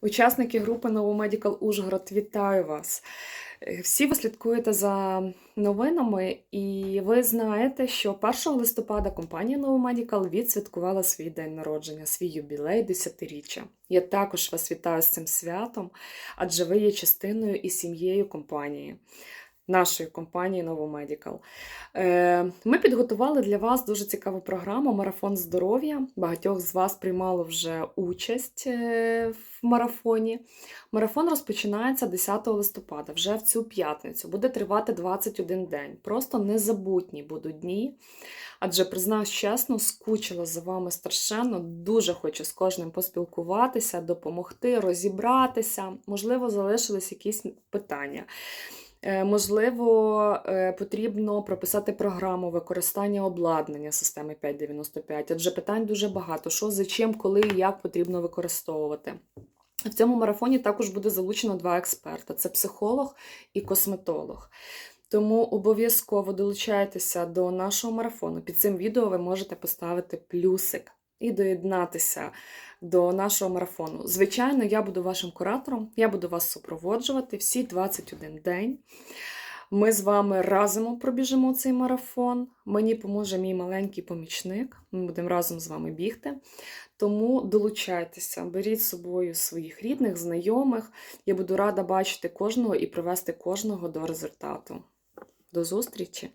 Учасники групи Новомедікал Ужгород, вітаю вас! Е, Всі ви слідкуєте за новинами, і ви знаєте, що 1 листопада компанія Новомедікал відсвяткувала свій день народження, свій юбілей 10-річчя. Я також вас вітаю з цим святом, адже ви є частиною і сім'єю компанії. Нашої компанії Новомедикал. Е, Ми підготували для вас дуже цікаву програму Марафон здоров'я. Багатьох з вас приймало вже участь е, в марафоні. Марафон розпочинається 10 листопада, вже в цю п'ятницю. Буде тривати 21 день. Просто незабутні будуть дні. Адже, признаюсь чесно, скучила за вами страшенно. Дуже хочу з кожним поспілкуватися, допомогти, розібратися. Можливо, залишились якісь питання. Е, Можливо, е, потрібно прописати програму використання обладнання системи 595, адже питань дуже багато: що, за чим, коли і як потрібно використовувати. В цьому марафоні також буде залучено два експерта: це психолог і косметолог. Тому обов'язково долучайтеся до нашого марафону. Під цим відео ви можете поставити плюсик і доєднатися до нашого марафону. Звичайно, я буду вашим куратором, я буду вас супроводжувати всі 21 день. Ми з вами разом пробіжимо цей марафон. Мені поможе мій маленький помічник. Ми будемо разом з вами бігти. Тому долучайтеся, беріть з собою своїх рідних, знайомих. Я буду рада бачити кожного і привести кожного до результату. До зустрічі!